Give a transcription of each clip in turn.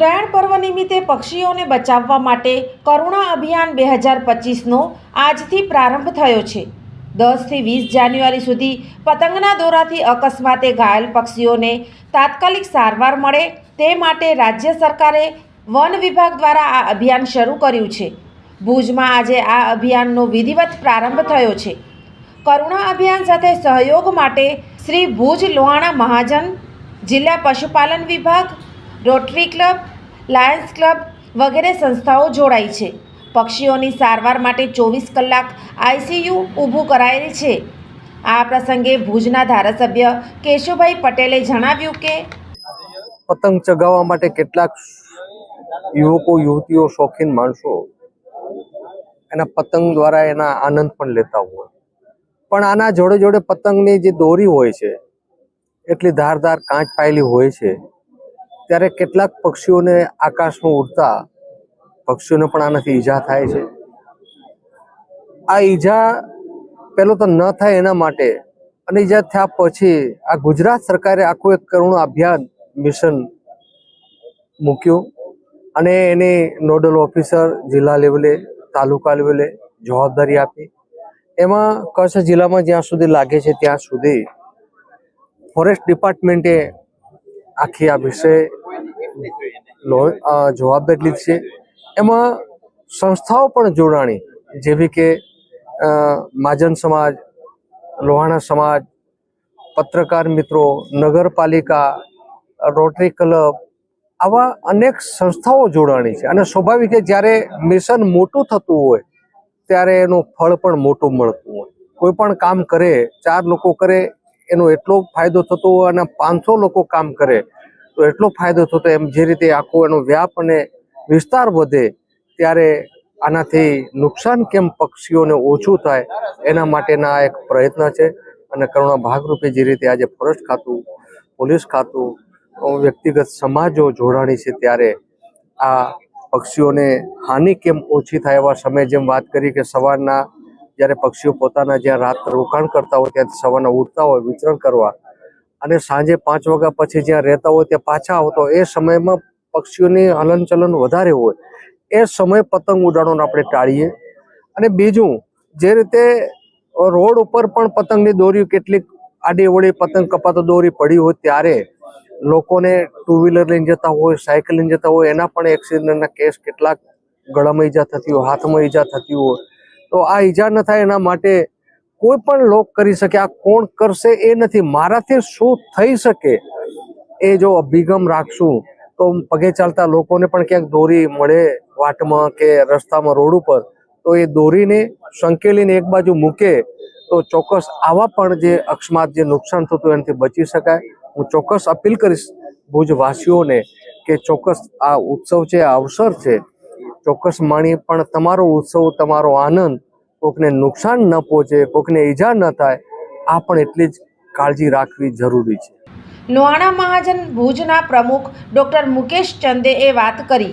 ઉત્તરાયણ પર્વ નિમિત્તે પક્ષીઓને બચાવવા માટે કરુણા અભિયાન બે હજાર પચીસનો આજથી પ્રારંભ થયો છે. દસથી વીસ જાન્યુઆરી સુધી પતંગના દોરાથી અકસ્માતે ઘાયલ પક્ષીઓને તાત્કાલિક સારવાર મળે તે માટે રાજ્ય સરકારે વન વિભાગ દ્વારા આ અભિયાન શરૂ કર્યું છે. ભુજમાં આજે આ અભિયાનનો વિધિવત પ્રારંભ થયો છે. કરુણા અભિયાન સાથે સહયોગ માટે શ્રી ભુજ લોહાણા મહાજન, જિલ્લા પશુપાલન વિભાગ, રોટરી ક્લબ લાયન્સ ક્લબ વગેરે સંસ્થાઓ જોડાઈ છે. પક્ષીઓની સારવાર માટે ચોવીસ કલાક આઈસીયુ ઊભું કરાયેલ છે. આ પ્રસંગે ભુજના ધારાસભ્ય કેશુભાઈ પટેલે જણાવ્યું કે પતંગ ચગાવવા માટે કેટલાક યુવકો, યુવતીઓ, શોખીન માણસો એના પતંગ દ્વારા એના આનંદ પણ લેતા હોય. પણ આના જોડે જોડે પતંગની જે દોરી હોય છે, એટલી ધારદાર કાંચ પાયેલી હોય છે ત્યારે કેટલાક પક્ષીઓને આકાશમાં ઉડતા પક્ષીઓને પણ આનાથી ઈજા થાય છે. આ ઈજા પેલો તો ન થાય એના માટે અને ઈજા થયા પછી આ ગુજરાત સરકારે આખું એક કરુણ અભિયાન મિશન મૂક્યું અને એને નોડલ ઓફિસર જિલ્લા લેવલે, તાલુકા લેવલે જવાબદારી આપી. એમાં કચ્છ જિલ્લામાં જ્યાં સુધી લાગે છે ત્યાં સુધી ફોરેસ્ટ ડિપાર્ટમેન્ટે આખી આ વિષય લો- અ, જવાબદારી છે. એમાં સંસ્થાઓ પણ જોડાણી જેવી કે મહાજન સમાજ લોહાણા સમાજ પત્રકાર મિત્રો નગરપાલિકા રોટરી ક્લબ આવા અનેક સંસ્થાઓ જોડાણી છે. અને સ્વાભાવિક જ્યારે મિશન મોટું થતું હોય ત્યારે એનું ફળ પણ મોટું મળતું હોય. કોઈ પણ કામ કરે ચાર લોકો કરે એનો એટલો ફાયદો થતો હોય અને પાંચસો લોકો કામ કરે તો એટલો ફાયદો થતો એમ જે રીતે આખો એનો વ્યાપ અને વિસ્તાર વધે ત્યારે આનાથી નુકસાન કેમ પક્ષીઓને ઓછું થાય એના માટેના એક પ્રયત્ન છે. અને કરુણા ભાગરૂપે જે રીતે આજે ફોરેસ્ટ ખાતું, પોલીસ ખાતું વ્યક્તિગત સમાજો જોડાણી છે ત્યારે આ પક્ષીઓને હાનિ કેમ ઓછી થાય એવા સમય જેમ વાત કરી કે સવારના જ્યારે પક્ષીઓ પોતાના જ્યાં રાત રોકાણ કરતા હોય ત્યાં સવારના ઉડતા હોય વિચરણ કરવા અને સાંજે પાંચ વાગ્યા પછી જ્યાં રહેતા હોય ત્યાં પાછા આવતો એ સમયમાં પક્ષીઓની હલનચલન વધારે હોય. એ સમય પતંગ ઉડાડવાનું આપણે ટાળીએ. અને બીજું, જે રીતે રોડ ઉપર પણ પતંગની દોરી કેટલીક આડી પતંગ કપાતો દોરી પડી હોય ત્યારે લોકોને ટુ વ્હીલર લઈને જતા હોય, સાયકલ લઈને જતા હોય, એના પણ એક્સિડન્ટના કેસ કેટલાક ગળામાં ઈજા થતી હોય, હાથમાં ઈજા થતી હોય. તો આ ઈજા ન થાય એના માટે કોઈ પણ લોક કરી શકે, આ કોણ કરશે એ નથી. મારાથી શું થઈ શકે એ જો અભિગમ રાખશું, તો પગે ચાલતા લોકોને પણ ક્યાંક દોરી મળે વાટમાં કે રસ્તામાં રોડ ઉપર, તો એ દોરીને, સંકેલીને એક બાજુ મૂકે, તો ચોક્કસ આવા પણ જે અકસ્માત, જે નુકસાન થતું એનાથી બચી શકાય. હું ચોક્કસ અપીલ કરીશ ભુજવાસીઓને કે ચોક્કસ આ ઉત્સવ છે અવસર છે, ચોક્કસ માણી પણ તમારો ઉત્સવ, તમારો આનંદ કોકને નુકસાન ન પહોંચે કોકને ઈજા ન થાય આ પણ એટલી જ કાળજી રાખવી જરૂરી છે. લોહાણા મહાજન ભુજના પ્રમુખ ડોક્ટર મુકેશ ચંદે એ વાત કરી.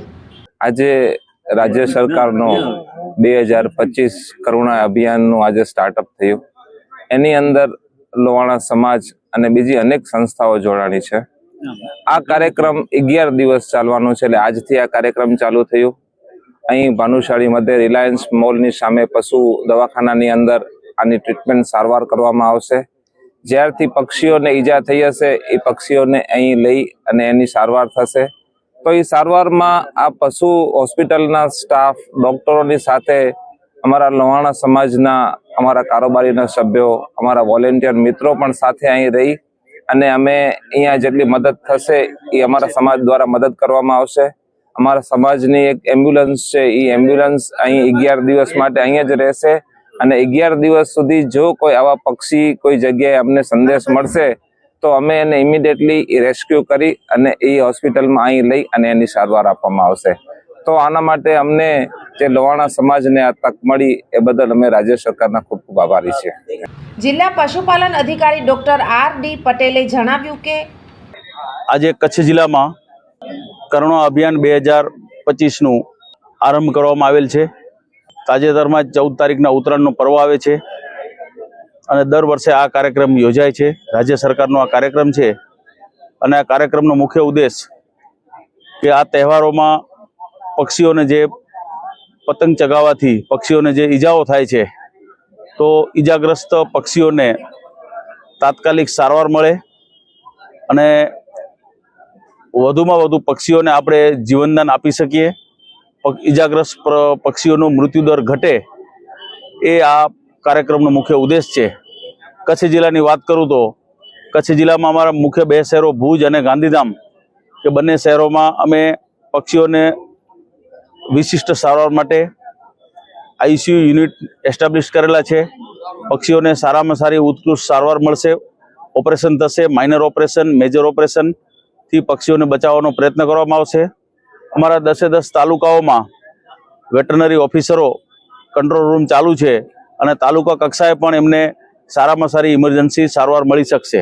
આજે રાજ્ય સરકારનો બે હજાર પચીસ કરુણા અભિયાનનું આજે સ્ટાર્ટઅપ થયું. એની અંદર લોહાણા સમાજ અને બીજી અનેક સંસ્થાઓ જોડાણી છે. આ કાર્યક્રમ અગિયાર દિવસ ચાલવાનો છે એટલે આજથી આ કાર્યક્રમ ચાલુ થયું. અહીં ભાનુશાળી મધ્ય રિલાયન્સ મોલની સામે પશુ દવાખાનાની અંદર આની ટ્રીટમેન્ટ સારવાર કરવામાં આવશે. જ્યારથી પક્ષીઓને ઈજા થઈ હશે, એ પક્ષીઓને અહીં લઈ અને એની સારવાર થશે. તો એ સારવારમાં આ પશુ હોસ્પિટલના સ્ટાફ ડૉક્ટરોની સાથે અમારા લોહાણા સમાજના અમારા કારોબારીના સભ્યો, અમારા વોલેન્ટિયર મિત્રો પણ સાથે અહીં રહી અને અમે અહીંયા જેટલી મદદ થશે એ અમારા સમાજ દ્વારા મદદ કરવામાં આવશે. અમારા સમાજની એક એમ્બ્યુલન્સ છે. એ એમ્બ્યુલન્સ અહીં અગિયાર દિવસ માટે અહીંયા જ રહેશે અને અગિયાર દિવસ સુધી જો કોઈ આવા પક્ષી કોઈ જગ્યાએ અમને સંદેશ મળશે તો અમે એને ઇમિડિયેટલી રેસ્ક્યુ કરી અને એ હોસ્પિટલમાં અહીં લઈ અને એની સારવાર આપવામાં આવશે. તો આના માટે અમને જે લોવાણા સમાજને આ તક મળી એ બદલ અમે રાજ્ય સરકારના ખૂબ ખૂબ આભારી છીએ. જિલ્લા પશુપાલન અધિકારી ડોક્ટર આર ડી પટેલે જણાવ્યું કે આજે કચ્છ જિલ્લામાં કરુણા અભિયાન બે હજાર પચીસનું આરંભ કરવામાં આવેલ છે. તાજેતરમાં ચૌદ તારીખના ઉત્તરાયણનો પર્વ આવે છે અને દર વર્ષે આ કાર્યક્રમ યોજાય છે. રાજ્ય સરકારનો આ કાર્યક્રમ છે અને આ કાર્યક્રમનો મુખ્ય ઉદ્દેશ કે આ તહેવારોમાં પક્ષીઓને જે પતંગ ચગાવવાથી પક્ષીઓને જે ઈજાઓ થાય છે, તો ઈજાગ્રસ્ત પક્ષીઓને તાત્કાલિક સારવાર મળે અને વધુમાં વધુ પક્ષીઓને આપણે જીવનદાન આપી શકીએ. ઇજાગ્રસ્ત પક્ષીઓનો મૃત્યુદર ઘટે એ આ કાર્યક્રમનો મુખ્ય ઉદ્દેશ છે. કચ્છ જિલ્લાની વાત કરું તો કચ્છ જિલ્લામાં અમારા મુખ્ય બે શહેરો ભુજ અને ગાંધીધામ કે બંને શહેરોમાં અમે પક્ષીઓને વિશિષ્ટ સારવાર માટે આઈસીયુ યુનિટ એસ્ટાબ્લિશ કરેલા છે. પક્ષીઓને સારામાં સારી ઉત્કૃષ્ટ સારવાર મળશે. ઓપરેશન થશે, માઇનર ઓપરેશન, મેજર ઓપરેશન થી પક્ષીઓને બચાવવાનો પ્રયત્ન કરવામાં આવશે. અમારા દસે દસ તાલુકાઓમાં વેટરનરી ઓફિસરો કંટ્રોલ રૂમ ચાલુ છે અને તાલુકા કક્ષાએ પણ એમને સારામાં સારી ઇમરજન્સી સારવાર મળી શકશે.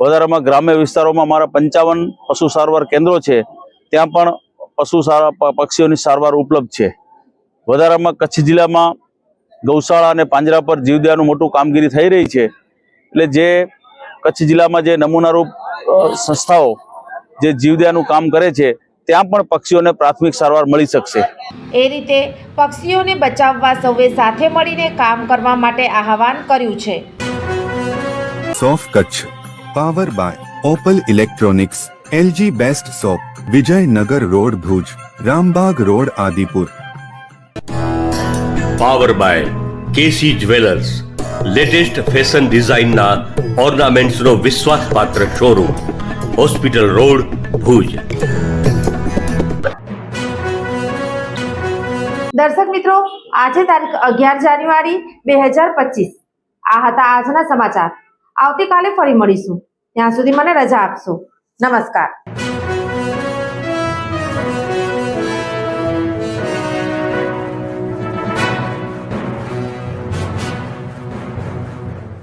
વધારામાં ગ્રામ્ય વિસ્તારોમાં અમારા પંચાવન પશુ સારવાર કેન્દ્રો છે. ત્યાં પણ પશુ પક્ષીઓની સારવાર ઉપલબ્ધ છે. વધારામાં કચ્છ જિલ્લામાં ગૌશાળા અને પાંજરા પર જીવદયાનું મોટું કામગીરી થઈ રહી છે. એટલે જે કચ્છ જિલ્લામાં જે નમૂનારૂપ સંસ્થાઓ જે જીવદયાનું કામ કરે છે ત્યાં પણ પક્ષીઓને પ્રાથમિક સારવાર મળી શકશે. એ રીતે પક્ષીઓને બચાવવા સૌએ સાથે મળીને કામ કરવા માટે આહવાન કર્યું છે. સોફ Kutch power by Opal electronics LG best shop Vijaynagar road Bhuj Rambagh road Adipur. Power by KC jewellers latest fashion ડિઝાઇનના ઓર્નામેન્ટ્સનો વિશ્વાસપાત્ર શોરૂમ. Hospital road Bhuj. દર્શક મિત્રો, આજે તારીખ અગિયાર જાન્યુઆરી બે હજાર પચીસ. આ હતા આજના સમાચાર. આવતીકાલે ફરી મળીશું. ત્યાં સુધી મને રજા આપશો. નમસ્કાર.